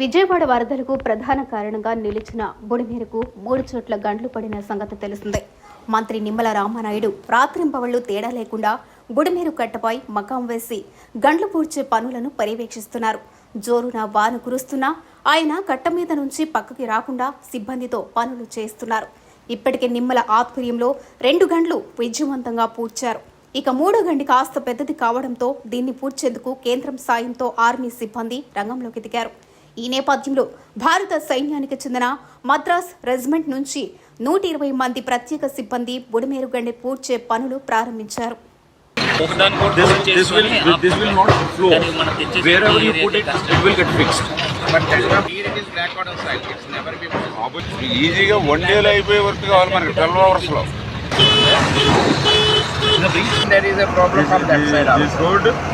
విజయవాడ వరదలకు ప్రధాన కారణంగా నిలిచిన బుడిమేరకు మూడు చోట్ల గండ్లు పడిన సంగతి తెలిసిందే. మంత్రి నిమ్మల రామానాయుడు రాత్రింపవళ్ళు తేడా లేకుండా బుడిమేరు కట్టపై మకాం వేసి గండ్లు పూడ్చే పనులను పర్యవేక్షిస్తున్నారు. జోరున వాన కురుస్తున్నా ఆయన కట్ట మీద నుంచి పక్కకి రాకుండా సిబ్బందితో పనులు చేస్తున్నారు. ఇప్పటికే నిమ్మల ఆధ్వర్యంలో రెండు గంటలు విజయవంతంగా పూడ్చారు. ఇక మూడో గండి కాస్త పెద్దది కావడంతో దీన్ని పూడ్చేందుకు కేంద్రం సాయంతో ఆర్మీ సిబ్బంది రంగంలోకి దిగారు. ఈ నేపథ్యంలో భారత సైన్యానికి చెందిన మద్రాస్ రెజిమెంట్ నుంచి నూట ఇరవై మంది ప్రత్యేక సిబ్బంది బుడిమేరు పూడ్చే పనులు ప్రారంభించారు. The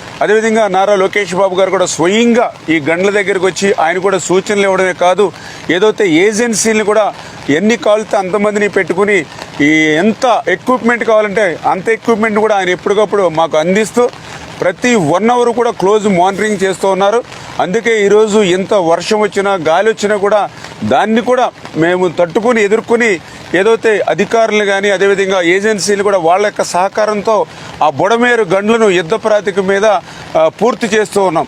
అదేవిధంగా నారా లోకేష్ బాబు గారు కూడా స్వయంగా ఈ గండ్ల దగ్గరికి వచ్చి ఆయన కూడా సూచనలు ఇవ్వడమే కాదు ఏదైతే ఏజెన్సీని కూడా ఎన్ని కావాలితే అంతమందిని పెట్టుకుని ఈ ఎంత ఎక్విప్మెంట్ కావాలంటే అంత ఎక్విప్మెంట్ కూడా ఆయన ఎప్పటికప్పుడు మాకు అందిస్తూ ప్రతి వన్ అవర్ కూడా క్లోజ్ మానిటరింగ్ చేస్తూ ఉన్నారు. అందుకే ఈరోజు ఎంత వర్షం వచ్చినా గాలి వచ్చినా కూడా దాన్ని కూడా మేము తట్టుకుని ఎదుర్కొని ఏదైతే అధికారులు కానీ అదేవిధంగా ఏజెన్సీలు కూడా వాళ్ళ యొక్క సహకారంతో ఆ బుడమేరు గండ్లను యుద్ధ ప్రాతిక మీద పూర్తి చేస్తూ ఉన్నాం.